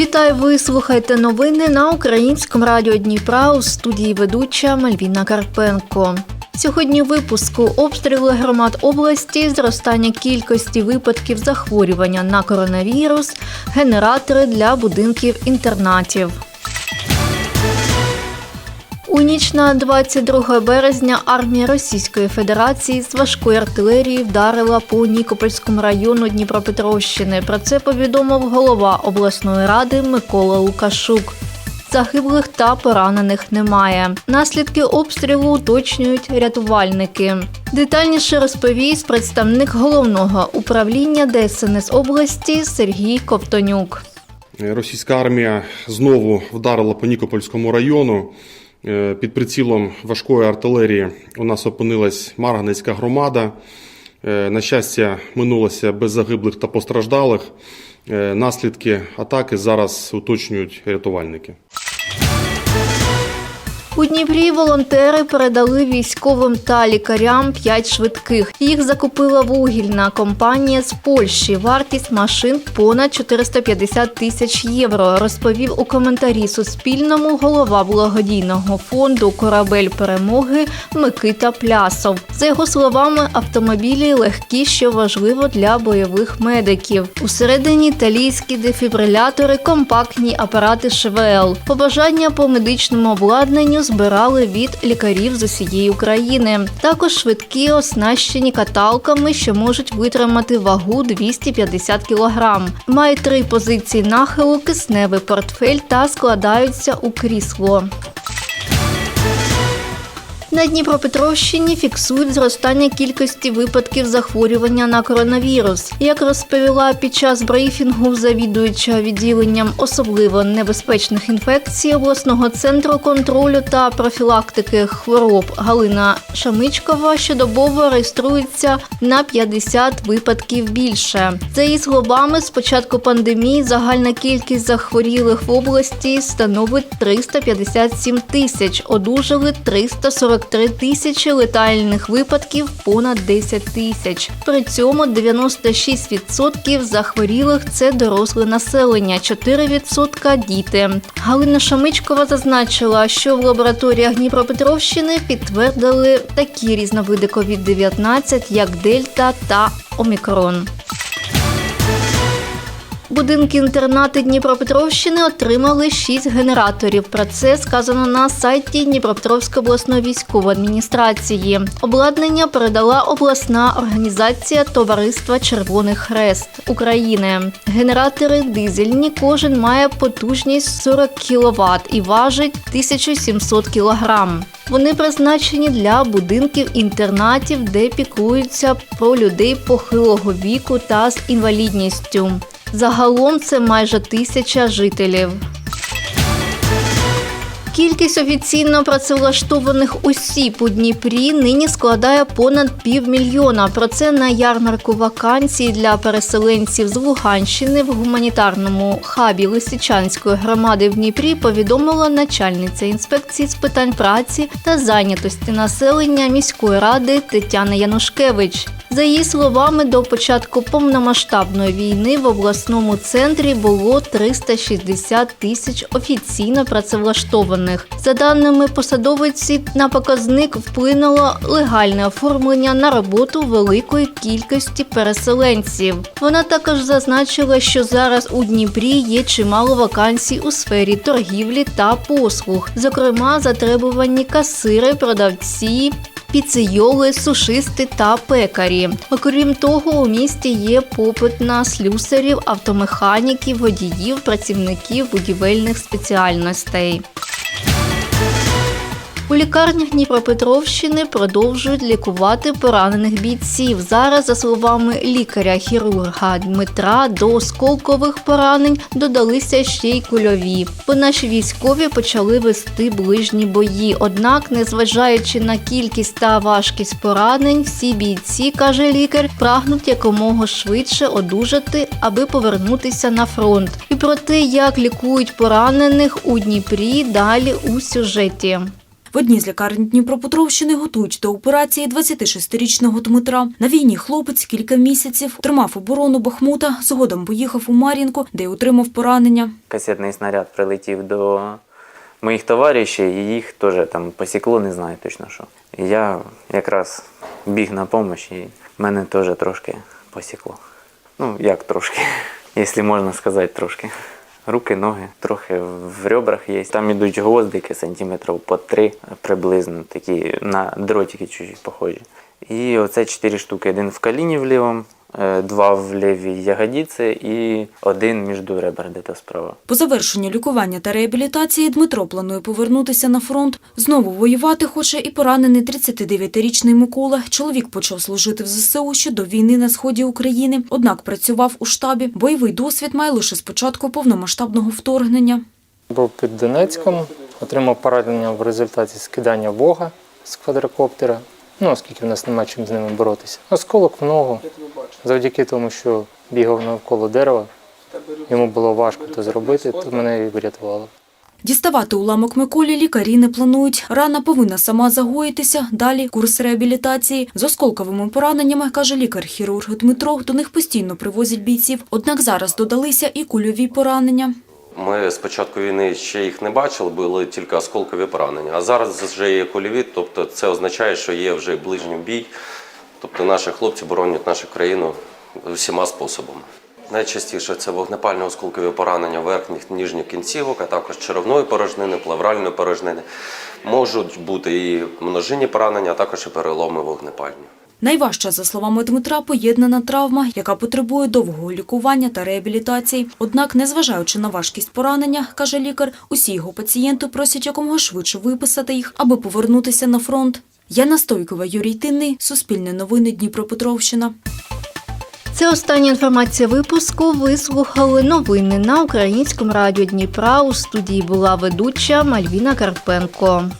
Вітаю, ви слухаєте новини на українському радіо Дніпра у студії ведуча Мальвіна Карпенко. Сьогодні випуску обстріли громад області, зростання кількості випадків захворювання на коронавірус, генератори для будинків інтернатів. У ніч на 22 березня армія Російської Федерації з важкої артилерії вдарила по Нікопольському району Дніпропетровщини. Про це повідомив голова обласної ради Микола Лукашук. Загиблих та поранених немає. Наслідки обстрілу уточнюють рятувальники. Детальніше розповість представник головного управління ДСНС області Сергій Ковтонюк. Російська армія знову вдарила по Нікопольському району. Е, Під прицілом важкої артилерії у нас опинилась Марганецька громада. Е, На щастя, минулося без загиблих та постраждалих. Е, Наслідки атаки зараз уточнюють рятувальники. У Дніпрі волонтери передали військовим та лікарям 5 швидких. Їх закупила вугільна компанія з Польщі. Вартість машин понад 450 тисяч євро. Розповів у коментарі Суспільному голова благодійного фонду Корабель перемоги Микита Плясов. За його словами, автомобілі легкі, що важливо для бойових медиків. Усередині італійські дефібрилятори, компактні апарати ШВЛ. Побажання по медичному обладнанню збирали від лікарів з усієї України. Також швидкі оснащені каталками, що можуть витримати вагу 250 кг. Мають три позиції нахилу, кисневий портфель та складаються у крісло. На Дніпропетровщині фіксують зростання кількості випадків захворювання на коронавірус. Як розповіла під час брифінгу завідуюча відділенням особливо небезпечних інфекцій обласного центру контролю та профілактики хвороб Галина Шамичкова, щодобово реєструється на 50 випадків більше. За її словами, з початку пандемії загальна кількість захворілих в області становить 357 тисяч, одужали 343 тисячі летальних випадків понад 10 тисяч. При цьому 96% захворілих це доросле населення, 4% – діти. Галина Шамичкова зазначила, що в лабораторіях Дніпропетровщини підтвердили такі різновиди COVID-19, як Дельта та Омікрон. Будинки інтернати Дніпропетровщини отримали 6 генераторів. Про це сказано на сайті Дніпропетровської обласної військової адміністрації. Обладнання передала обласна організація Товариства Червоний Хрест України. Генератори дизельні. Кожен має потужність 40 кВт і важить 1700 кг. Вони призначені для будинків інтернатів, де піклуються про людей похилого віку та з інвалідністю. Загалом це майже тисяча жителів. Кількість офіційно працевлаштованих осіб у Дніпрі нині складає понад півмільйона. Про це на ярмарку вакансій для переселенців з Луганщини в гуманітарному хабі Лисичанської громади в Дніпрі повідомила начальниця інспекції з питань праці та зайнятості населення міської ради Тетяна Янушкевич. За її словами, до початку повномасштабної війни в обласному центрі було 360 тисяч офіційно працевлаштованих. За даними посадовиці, на показник вплинуло легальне оформлення на роботу великої кількості переселенців. Вона також зазначила, що зараз у Дніпрі є чимало вакансій у сфері торгівлі та послуг, зокрема, затребувані касири, продавці, піцейоли, сушисти та пекарі. Окрім того, у місті є попит на слюсарів, автомеханіків, водіїв, працівників будівельних спеціальностей. У лікарнях Дніпропетровщини продовжують лікувати поранених бійців. Зараз, за словами лікаря-хірурга Дмитра, до осколкових поранень додалися ще й кульові. Бо наші військові почали вести ближні бої. Однак, незважаючи на кількість та важкість поранень, всі бійці, каже лікар, прагнуть якомога швидше одужати, аби повернутися на фронт. І про те, як лікують поранених у Дніпрі, далі у сюжеті. В одній з лікарень Дніпропетровщини готують до операції 26-річного Дмитра. На війні хлопець кілька місяців тримав оборону Бахмута, згодом поїхав у Мар'їнку, де й отримав поранення. Касетний снаряд прилетів до моїх товаришів, і їх теж там посікло, не знаю точно що. Я якраз біг на допомогу, і мене теж трошки посікло. Ну, як трошки, якщо можна сказати, трошки. Руки, ноги, трохи в ребрах є. Там ідуть гвоздики сантиметрів по три приблизно, такі на дротики чужі похожі. І оце чотири штуки. Один в коліні в лівому, два в лівій ягодиці і один між ребер, де-то справа. По завершенню лікування та реабілітації Дмитро планує повернутися на фронт. Знову воювати хоче і поранений 39-річний Микола. Чоловік почав служити в ЗСУ ще до війни на сході України, однак працював у штабі. Бойовий досвід має лише з початку повномасштабного вторгнення. Був під Донецьком, отримав поранення в результаті скидання Бога з квадрокоптера. Ну, оскільки в нас немає чим з ними боротися. Осколок в ногу. Завдяки тому, що бігав навколо дерева, йому було важко це зробити, то мене і врятувало. Діставати уламок Миколі лікарі не планують. Рана повинна сама загоїтися. Далі курс реабілітації. З осколковими пораненнями, каже лікар-хірург Дмитро, до них постійно привозять бійців. Однак зараз додалися і кульові поранення. Ми з початку війни ще їх не бачили, були тільки осколкові поранення. А зараз вже є кульові, тобто це означає, що є вже ближній бій. Тобто наші хлопці боронять нашу країну всіма способами. Найчастіше це вогнепальні осколкові поранення верхніх ніжніх кінцівок, а також черевної порожнини, плевральної порожнини. Можуть бути і множинні поранення, а також і переломи вогнепальні. Найважча, за словами Дмитра, поєднана травма, яка потребує довгого лікування та реабілітації. Однак, незважаючи на важкість поранення, каже лікар, усі його пацієнти просять якомога швидше виписати їх, аби повернутися на фронт. Яна Стойкова, Юрій Тинний, Суспільне новини Дніпропетровщина. Це остання інформація випуску. Ви слухали новини на українському радіо Дніпра. У студії була ведуча Мальвіна Карпенко.